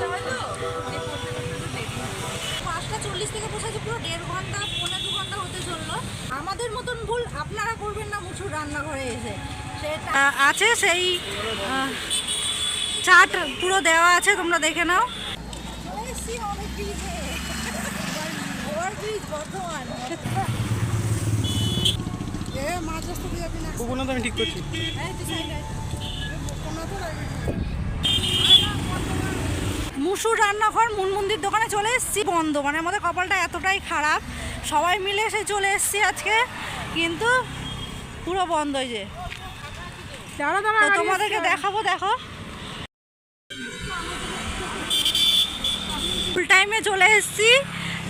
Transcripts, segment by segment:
করতে হয় তো? এই করতে করতে একটু দেরি পাঁচটা চল্লিশ থেকে বসেছে পুরো দেড় ঘণ্টা পৌনে দু ঘণ্টা হতে চলল। আমাদের মতন ভুল আপনারা করবেন না মুছুর রান্নাঘরে এসে। সেটা আছে সেই চাট পুরো দেওয়া আছে তোমরা দেখে নাও। মাছ আমি ঠিক করছি। মুসুর রান্নাঘর মুনমুন্দির দোকানে চলে এসেছি বন্ধ। মানে আমাদের কপালটা এতটাই খারাপ। সবাই মিলে এসে চলে এসেছি আজকে কিন্তু পুরো বন্ধ এই যে। তোমাদেরকে দেখাবো দেখো। ফুল টাইমে চলে এসেছি।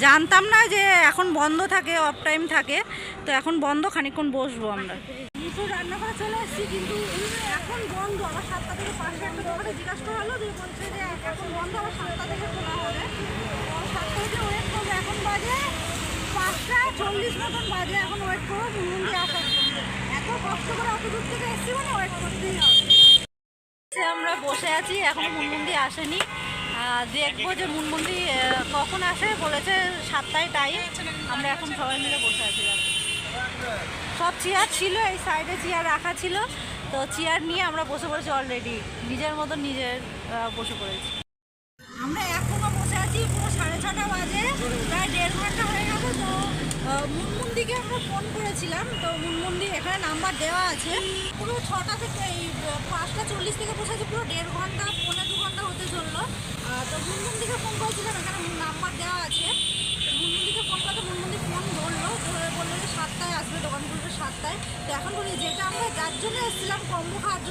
জানতাম না যে এখন বন্ধ থাকে অফ টাইম থাকে। তো এখন বন্ধ খানিকক্ষণ বসবো আমরা। মুসুর রান্নাঘরে চলে এসেছি, কিন্তু এখন বন্ধ। আমার সাতটা থেকে পাঁচটা একটা দোকানে জিজ্ঞাসা করা হলো দিয়ে বলছে যে এখন বন্ধ আমার সাতটা থেকে খোলা হবে। সাতটা থেকে ওয়েট এখন বাজে পাঁচটা চল্লিশ মতন বাজে। এখন ওয়েট করব আসার এত কষ্ট করে অত দূর থেকে মানে ওয়েট করতেই হবে। আমরা বসে আছি, এখন মুনমুন্দি আসেনি। দেখব যে মুনমুন্দি কখন আসে। বলেছে সাতটায় টাইম আমরা এখন সবাই মিলে বসে আছি। সব চেয়ার ছিল, এই সাইডে চেয়ার রাখা ছিল। তো চেয়ার নিয়ে আমরা বসে পড়েছি অলরেডি নিজের মতো নিজের বসে পড়েছি। আমরা এখনও বসে আছি, পুরো সাড়ে ছটা বাজে, প্রায় দেড় ঘণ্টা হয়ে গেছে তো মুনমুন্দিকে আমরা ফোন করেছিলাম। তো মুনমুন্দি এখানে নাম্বার দেওয়া আছে। পুরো ছটা থেকে এই পাঁচটা চল্লিশ থেকে বসে আছি, পুরো দেড় ঘণ্টা, পৌনে দু ঘণ্টা হতে চলল। তো মুনমুন্দিকে ফোন করেছিলাম এখানে নাম্বার দেওয়া আছে মুনমুন্দিকে ফোন করতে মুনমুন্দি ফোন ধরলো ধরে বলল যে সাতটায় আসবে দোকান খুলবে সাতটায় তো এখন বলি যেটা আমরা যার জন্য এসেছিলাম কম্বো খাদ্য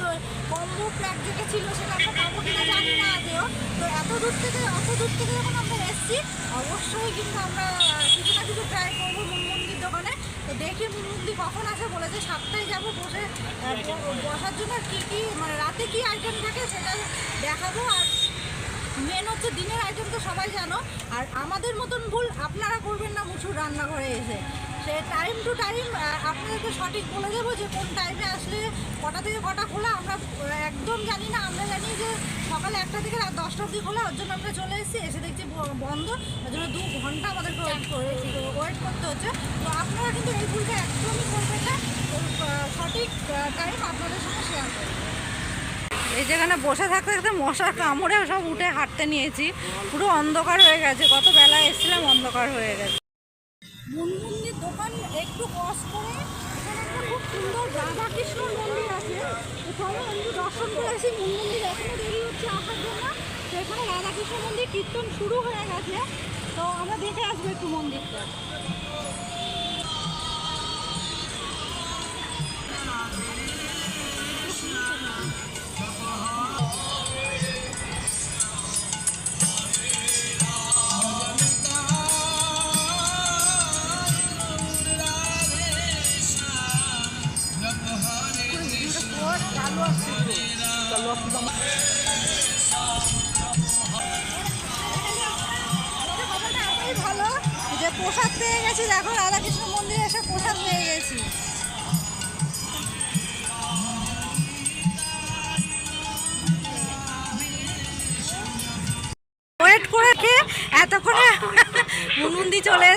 কম্বো প্যাক যেটা ছিল সেটা আমরা জানি না আদেও তো এত দূর থেকে, অত দূর থেকে যখন আমরা এসেছি, অবশ্যই কিন্তু আমরা কিছু না কিছু ট্রাই করব মুনমুন্দির দোকানে। তো দেখি মুনমুন্দি কখন আসে, বলেছে সাতটায় যাব, বসে বসার জন্য কী কী মানে রাতে কী আইটেম থাকে সেটা দেখাবো। আর মেন হচ্ছে দিনের আইটেম তো সবাই জানো। আর আমাদের মতন ভুল আপনারা করবেন না মুছুর রান্নাঘরে এসে। সে টাইম টু টাইম আপনাদেরকে সঠিক বলে দেবো যে কোন টাইমে আসলে কটা থেকে কটা খোলা, আমরা একদম জানি না, আমরা জানি যে সকালে একটা থেকে রাত দশটা অবধি খোলা, ওর জন্য আমরা চলে এসেছি, এসে দেখছি বন্ধ, ওর জন্য দু ঘণ্টা আমাদেরকে ওয়েট করতে হচ্ছে। তো আপনারা কিন্তু এই ভুলটা একদমই করবেন না সঠিক টাইম আপনাদের সঙ্গে শেয়ার করবেন। এই যেখানে বসে থাকতে থাকতে মশার কামড়ে সব উঠে হাঁটতে নিয়েছি, পুরো অন্ধকার হয়ে গেছে, কত বেলা এসেছিলাম, অন্ধকার হয়ে গেছে। মুনমুন্দির দোকান একটু ক্রস করে খুব সুন্দর রাধা কৃষ্ণর মন্দির আছে। চলো একটু দর্শন করে আসি মুনমুন্দির এখনও দেরি হচ্ছে আসার জন্য। তো এখানে রাধা কৃষ্ণ মন্দির কীর্তন শুরু হয়ে গেছে। তো আমরা দেখে আসব একটু মন্দিরটা। প্রসাদ পেয়ে গেছি দেখো রাধাকৃষ্ণ মন্দিরে এসে প্রসাদ পেয়ে গেছি। ওয়েট চলে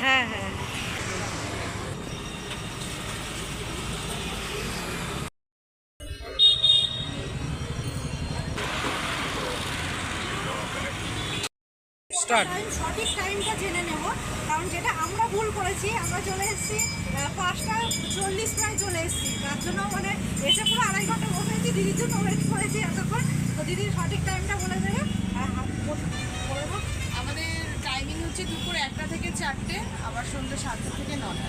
হ্যাঁ হ্যাঁ স্টার্ট সঠিক টাইমটা জেনে নেব কারণ যেটা আমরা ভুল করেছি আমরা চলে এসেছি পাঁচটা চল্লিশ প্রায় চলে এসেছি তার জন্য মানে এসে পুরো আড়াই ঘণ্টা বসেছি দিদির জন্য ওয়েট করেছি এতক্ষণ তো দিদির সঠিক টাইমটা বলে দেবে হ্যাঁ, হ্যাঁ। আমাদের টাইমিং হচ্ছে দুপুর একটা থেকে চারটে আবার সন্ধ্যে সাতটা থেকে নটা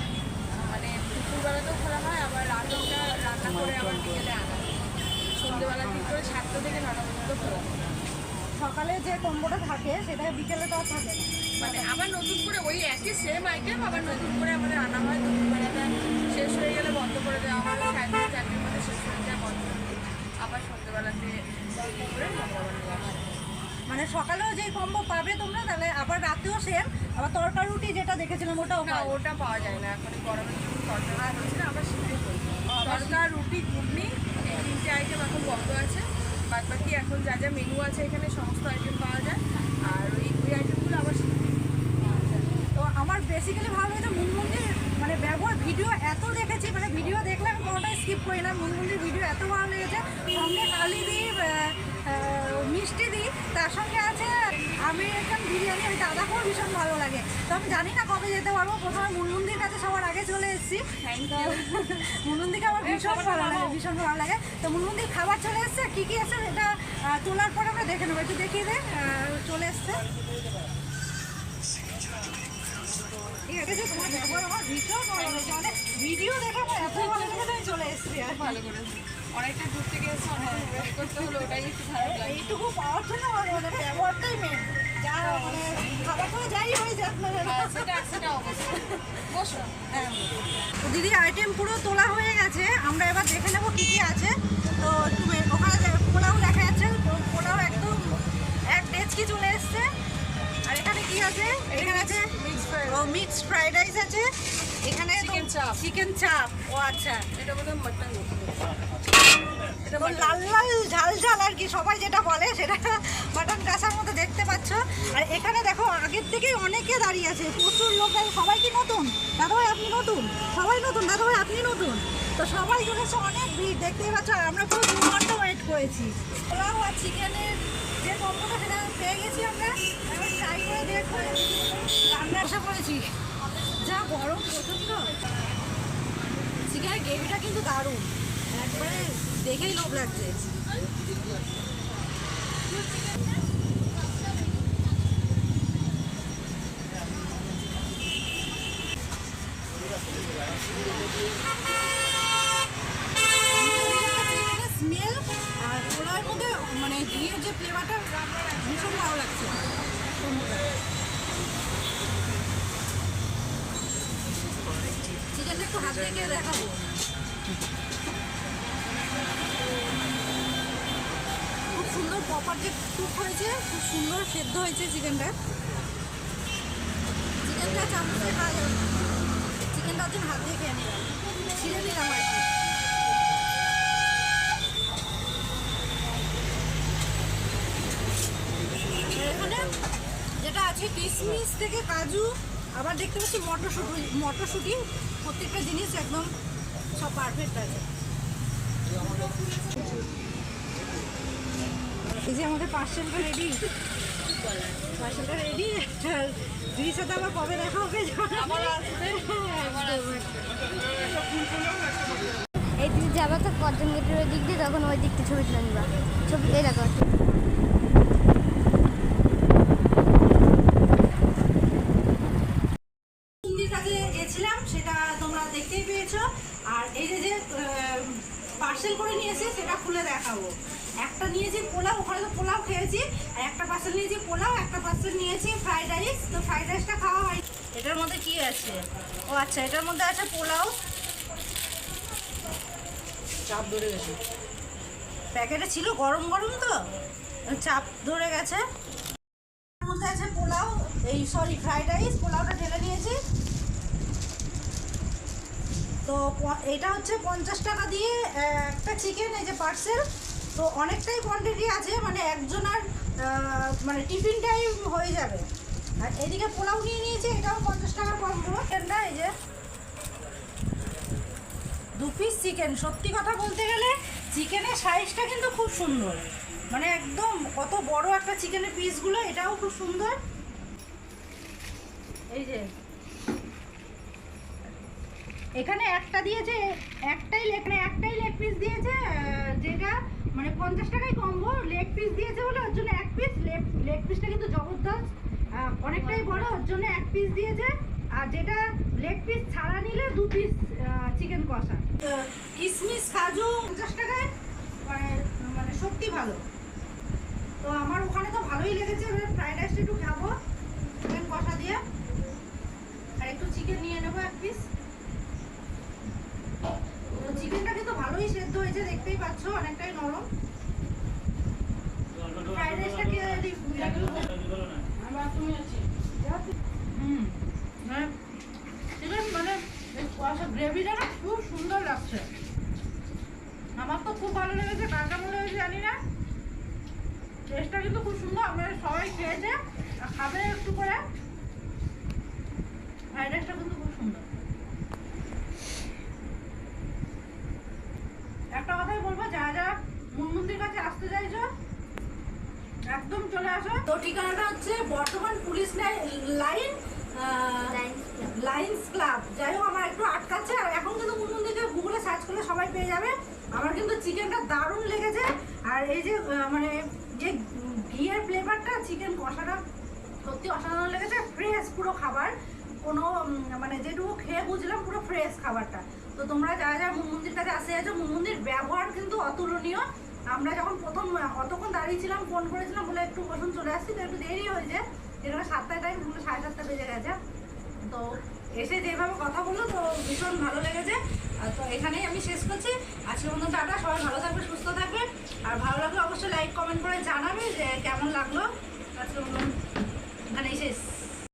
মানে দুপুরবেলাতেও খোলা হয় আবার রাতেওটা রান্না করে আবার বিকেলে আনা। সন্ধ্যেবেলা ঠিক করে সাতটা থেকে নটা পর্যন্ত খোলা হয়। সকালে যে কম্বোটা থাকে সেটা বিকেলে তো আর থাকে মানে আবার নতুন করে ওই একই সেম আইটেম আবার নতুন করে আমাদের আনা হয় দুপুরবেলাটা মানে শেষ হয়ে গেলে বন্ধ করে দেওয়া হয় সাড়ে মধ্যে শেষ হয়ে যায় বন্ধ করে আবার সন্ধ্যেবেলাতে করে মানে সকালেও যে কম্বো পাবে তোমরা তাহলে আবার রাতেও সেম আবার তরকার রুটি যেটা দেখেছিলাম ওটা না ওটা পাওয়া যায় না এখন গরমের তরকার হচ্ছে আবার শীতের তরকার রুটি ঘুগনি এই তিনটে আইটেম এখন বন্ধ আছে। যা যা মেনু আছে এখানে সমস্ত আইটেম পাওয়া যায়। আর ওই ওই আইটেমগুলো আবার তো আমার বেসিক্যালি ভালো লেগেছে মুনমুন্দির মানে ব্যবহার ভিডিও এত দেখেছি মানে ভিডিও দেখলে আমি কোনোটাই স্কিপ করি না। মুনমুন্দির ভিডিও এত ভালো লেগেছে। সঙ্গে কালি দিই মিষ্টি দিই তার সঙ্গে আছে আমি আমেরিকান বিরিয়ানি ওই দাদাকেও ভীষণ ভালো লাগে। তো আমি জানি না কবে যেতে পারব প্রথমে মুনমুন্দির কাছে সবার আগে চলে এসেছি। মুনমুন্দিকে আমার ভীষণ ভালো লাগে ভীষণ ভালো লাগে। তো মুনমুন্দির খাবার চলে এসছে কী কী আছে এটা তোলার পরে আমরা দেখে নেব একটু দেখিয়ে দে চলে এসছে। ঠিক যে তোমার ব্যবহার আমার ভীষণ ভালো লেগেছে মানে ভিডিও দেখে আমার এত ভালো লেগেছে চলে এসেছি আর ভালো করেছি। অনেকটা দূর থেকে এসে অনেক ওয়েট করতে হলো ওটাই একটু খারাপ লাগে। এইটুকু পাওয়ার জন্য মানে ব্যবহারটাই মেন যা মানে যাই হয়ে যাক হ্যাঁ, সেটা সেটা অবশ্যই। বসো। হ্যাঁ। দিদি আইটেম পুরো তোলা হয়ে গেছে। আমরা এবার দেখে নেব কি কি আছে। তো একটু মে- ওখানে পোলাও দেখা যাচ্ছে তো পোলাও একদম এক ডেচকি চলে এসছে। আর এখানে কি আছে? এখানে আছে মিক্সড ফ্রাইড রাইস আছে। এখানে Chicken চাপ। চিকেন চাপ ও আচ্ছা। এটা বোধহয় মাটন লাল লাল, ঝাল ঝাল আর কি, সবাই যেটা বলে সেটা মাটন কাঁসার মতো দেখতে পাচ্ছ। আর এখানে দেখো, আগের থেকেই অনেকে দাঁড়িয়ে আছে, প্রচুর লোক সবাই কি নতুন? দাদাভাই, আপনি নতুন? সবাই নতুন? দাদাভাই, আপনি নতুন? তো সবাই চলেছে অনেক ভিড়, দেখতেই পাচ্ছ আমরা পুরো দু ওয়েট করেছি। পোলাও আর চিকেনের যে কম্বোটা সেটা পেয়ে গেছি আমরা। ট্রাই করে দেখব রান্না আসা করেছি যা গরম প্রচণ্ড চিকেনের গ্রেভিটা কিন্তু দারুণ। একবারে দেখেই লোভ লাগছে। আর পোলাওয়ের মধ্যে মানে ঘিয়ের যে ফ্লেভারটা ভীষণ ভালো লাগছে। চিকেনটা একটু হাত রেখে দেখাবো। প্রপার যে কুক হয়েছে, খুব সুন্দর সেদ্ধ হয়েছে চিকেনটা। চিকেনটা চামচে খাওয়া চিকেনটা হচ্ছে হাত দিয়ে খেয়ে নিলাম ছিঁড়ে নিলাম আর কি। যেটা আছে কিশমিশ থেকে কাজু, আবার দেখতে পাচ্ছি মটরশুটি মটরশুটি, প্রত্যেকটা জিনিস একদম সব পারফেক্ট আছে। এই যে আমাদের পার্সেলটা রেডি পার্সেলটা রেডি দিদির সাথে আবার কবে দেখা হবে? এই দিকে যাবে তো কজন গেটের ওই দিক দিয়ে তখন ওই দিকটা ছবি তুলে নিবা। ছবি এই দেখো। গেছিলাম সেটা তোমরা দেখতেই পেয়েছ। আর এই যে পার্সেল করে নিয়েছি সেটা খুলে দেখাবো একটা নিয়েছি পোলাও ওখানে তো পোলাও খেয়েছি আর একটা পার্সেল নিয়েছি পোলাও একটা পার্সেল নিয়েছি ফ্রাইড রাইস তো ফ্রাইড রাইসটা খাওয়া হয় এটার মধ্যে কি আছে? ও আচ্ছা এটার মধ্যে আছে পোলাও। চাপ ধরে গেছে। প্যাকেটে ছিল গরম গরম তো চাপ ধরে গেছে। এর মধ্যে আছে পোলাও এই সরি ফ্রাইড রাইস পোলাওটা ঢেলে নিয়েছি। তো এটা হচ্ছে পঞ্চাশ টাকা দিয়ে একটা চিকেন এই যে পার্সেল তো অনেকটাই কোয়ান্টিটি আছে মানে একজনের মানে টিফিন টাইম হয়ে যাবে। আর এদিকে পোলাও নিয়ে নিয়েছে, এটাও পঞ্চাশ টাকার কম চিকেনটা এই যে, দু পিস চিকেন সত্যি কথা বলতে গেলে চিকেনের সাইজটা কিন্তু খুব সুন্দর। মানে একদম কত বড় একটা চিকেনের পিসগুলো এটাও খুব সুন্দর। এই যে এখানে একটা দিয়েছে, একটাই এখানে একটাই লেগ পিস দিয়েছে যেটা মানে পঞ্চাশ টাকায় কম্বো লেগ পিস দিয়েছে বলে ওর জন্য এক পিস লেগ পিসটা কিন্তু জবরদস্ত অনেকটাই বড়, ওর জন্য এক পিস দিয়েছে, আর যেটা লেগ পিস ছাড়া নিলে দু পিস চিকেন কষা। কিশমিশ কাজু, পঞ্চাশ টাকায় মানে মানে সত্যি ভালো। তো আমার ওখানে তো ভালোই লেগেছে ফ্রাইড রাইসটা একটু খাব চিকেন কষা দিয়ে, আর একটু চিকেন নিয়ে নেব এক পিস চিকেনটা কিন্তু ভালোই সেদ্ধ হয়েছে দেখতেই পাচ্ছ অনেকটাই নরম। ফ্রাইড রাইসটা কে মানে মানে গ্রেভিটা না খুব সুন্দর লাগছে। আমার তো খুব ভালো লেগেছে কার কেমন লেগেছে জানি না। টেস্টটা কিন্তু খুব সুন্দর আপনারা সবাই খেয়েছে আর খাবে একটু করে ফ্রাইড রাইসটা কিন্তু খুব সুন্দর একটা কথাই বলব যারা যারা মুনমুন্দির কাছে আসতে চাইছো একদম চলে আসো তো ঠিকানাটা হচ্ছে বর্তমান পুলিশ লাইন লাইন্স ক্লাব যাই হোক আমার একটু আটকাচ্ছে। আর এখন কিন্তু মুনমুন্দিকে গুগলে সার্চ করলে সবাই পেয়ে যাবে। আমার কিন্তু চিকেনটা দারুণ লেগেছে। আর এই যে মানে যে ঘিয়ের ফ্লেভারটা চিকেন কষাটা সত্যি অসাধারণ লেগেছে। ফ্রেশ পুরো খাবার। কোনো মানে যেটুকু খেয়ে বুঝলাম পুরো ফ্রেশ খাবারটা। তো তোমরা যারা যারা মুনমুন্দির কাছে আসে আছো মুনমুন্দির ব্যবহার কিন্তু অতুলনীয়। আমরা যখন প্রথম অতক্ষণ দাঁড়িয়েছিলাম ফোন করেছিলাম বলে একটু বসুন চলে আসছি তো একটু দেরি হয়েছে যেরকম সাতটায় টাইম পুরো সাড়ে সাতটা বেজে গেছে। তো এসে যেভাবে কথা বলল, তো ভীষণ ভালো লেগেছে। তো এখানেই আমি শেষ করছি। আজকে মতো টাটা, সবাই ভালো থাকবে, সুস্থ থাকবে। আর ভালো লাগলে অবশ্যই লাইক কমেন্ট করে জানাবে যে কেমন লাগল। আজকে মতন এখানেই শেষ।